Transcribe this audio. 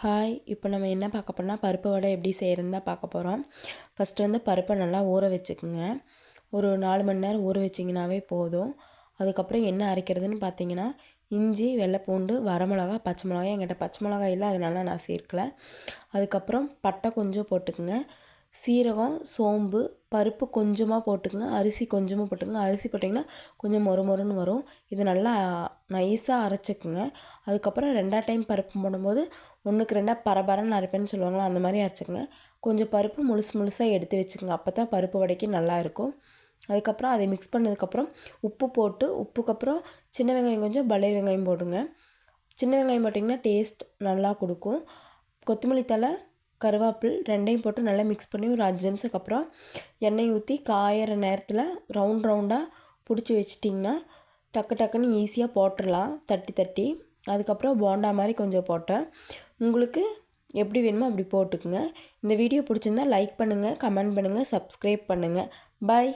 Hi இப்போ நம்ம என்ன பார்க்க போறோம்னா பருப்பு வடை எப்படி செய்கிறதுன்னு தான் பார்க்க போகிறோம் ஃபஸ்ட்டு வந்து பருப்பை நல்லா ஊற வச்சுக்குங்க. ஒரு நாலு மணி நேரம் ஊற வச்சிங்கனாவே போதும். அதுக்கப்புறம் என்ன அரைக்கிறதுன்னு பார்த்தீங்கன்னா இஞ்சி வெள்ளைப்பூண்டு வரமிளகா பச்சை மிளகாய். என்கிட்ட பச்சை மிளகாய் இல்லை அதனால நான் சேர்க்கல. அதுக்கப்புறம் பட்டை கொஞ்சம் போட்டுக்குங்க. சீரகம் சோம்பு பருப்பு கொஞ்சமாக போட்டுக்கங்க. அரிசி கொஞ்சமாக போட்டுக்கங்க. அரிசி போட்டிங்கன்னா கொஞ்சம் மொறு மொறுன்னு வரும். இது நல்லா நைஸாக அரைச்சிக்குங்க. அதுக்கப்புறம் ரெண்டாவது டைம் பருப்பு போடும்போது ஒன்றுக்கு ரெண்டாக பரபரன்னு அரைப்பேன்னு சொல்லுவாங்களா அந்த மாதிரி அரைச்சிக்கங்க. கொஞ்சம் பருப்பு முழுசு முழுசாக எடுத்து வச்சுக்கோங்க. அப்போ தான் பருப்பு வடைக்கு நல்லா இருக்கும். அதுக்கப்புறம் அதை மிக்ஸ் பண்ணதுக்கப்புறம் உப்பு போட்டு உப்புக்கப்புறம் சின்ன வெங்காயம் கொஞ்சம் பழைய வெங்காயம் போடுங்க. சின்ன வெங்காயம் போட்டிங்கன்னா டேஸ்ட் நல்லா கொடுக்கும். கொத்தமல்லி தழை கருவேப்பில் ரெண்டையும் போட்டு நல்லா மிக்ஸ் பண்ணி ஒரு அஞ்சு நிமிஷத்துக்கு அப்புறம் எண்ணெய் ஊற்றி காயிற நேரத்தில் ரவுண்ட் ரவுண்டாக பிடிச்சி வச்சிட்டிங்கன்னா டக்கு டக்குன்னு ஈஸியாக போட்டுடலாம் தட்டி தட்டி. அதுக்கப்புறம் போண்டா மாதிரி கொஞ்சம் போட்டேன். உங்களுக்கு எப்படி வேணுமோ அப்படி போட்டுக்குங்க. இந்த வீடியோ பிடிச்சிருந்தா லைக் பண்ணுங்கள் கமெண்ட் பண்ணுங்கள் சப்ஸ்கிரைப் பண்ணுங்கள் பாய்